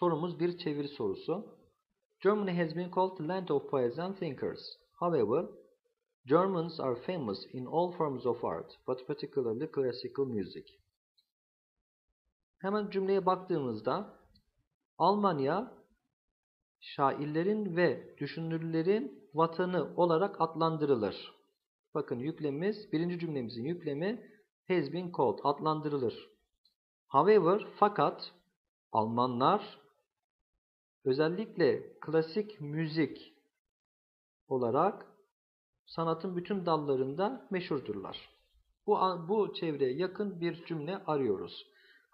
sorumuz bir çeviri sorusu. Germany has been called the land of poets and thinkers. However, Germans are famous in all forms of art, but particularly classical music. Hemen cümleye baktığımızda Almanya şairlerin ve düşünürlerin vatanı olarak adlandırılır. Bakın yüklemimiz, birinci cümlemizin yüklemi has been called, adlandırılır. However, fakat Almanlar özellikle klasik müzik olarak sanatın bütün dallarında meşhurdurlar. Bu, bu çevreye yakın bir cümle arıyoruz.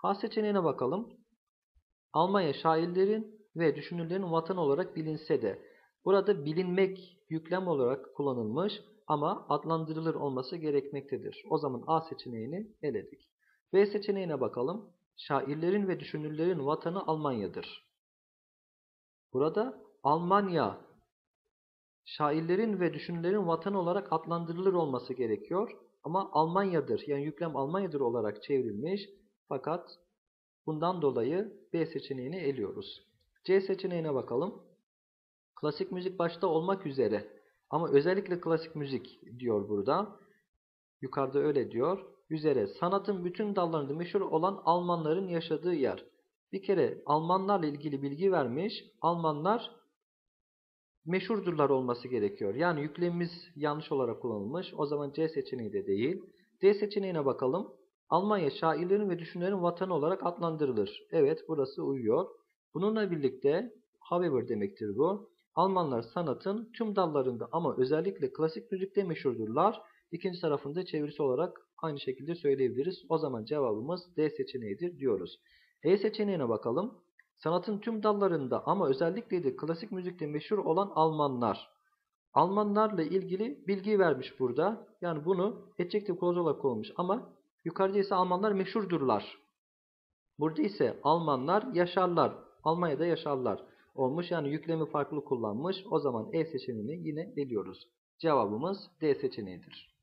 H seçeneğine bakalım. Almanya şairlerin ve düşünürlerin vatan olarak bilinse de burada bilinmek yüklem olarak kullanılmış ama adlandırılır olması gerekmektedir. O zaman A seçeneğini eledik. B seçeneğine bakalım. Şairlerin ve düşünürlerin vatanı Almanya'dır. Burada Almanya şairlerin ve düşünürlerin vatanı olarak adlandırılır olması gerekiyor. Ama Almanya'dır yani yüklem Almanya'dır olarak çevrilmiş. Fakat bundan dolayı B seçeneğini eliyoruz. C seçeneğine bakalım. Klasik müzik başta olmak üzere ama özellikle klasik müzik diyor burada. Yukarıda öyle diyor. Üzere sanatın bütün dallarında meşhur olan Almanların yaşadığı yer. Bir kere Almanlarla ilgili bilgi vermiş. Almanlar meşhurdurlar olması gerekiyor. Yani yüklemimiz yanlış olarak kullanılmış. O zaman C seçeneği de değil. D seçeneğine bakalım. Almanya şairlerin ve düşünürlerin vatanı olarak adlandırılır. Evet burası uyuyor. Bununla birlikte however demektir bu. Almanlar sanatın tüm dallarında ama özellikle klasik müzikte meşhurdurlar. İkinci tarafında çevirisi olarak aynı şekilde söyleyebiliriz. O zaman cevabımız D seçeneğidir diyoruz. E seçeneğine bakalım. Sanatın tüm dallarında ama özellikle de klasik müzikte meşhur olan Almanlar. Almanlarla ilgili bilgi vermiş burada. Yani bunu adjective clause olarak kullanmış ama yukarıda ise Almanlar meşhurdurlar. Burada ise Almanlar yaşarlar. Almanya'da yaşarlar olmuş. Yani yüklemi farklı kullanmış. O zaman E seçeneğini yine eliyoruz. Cevabımız D seçeneğidir.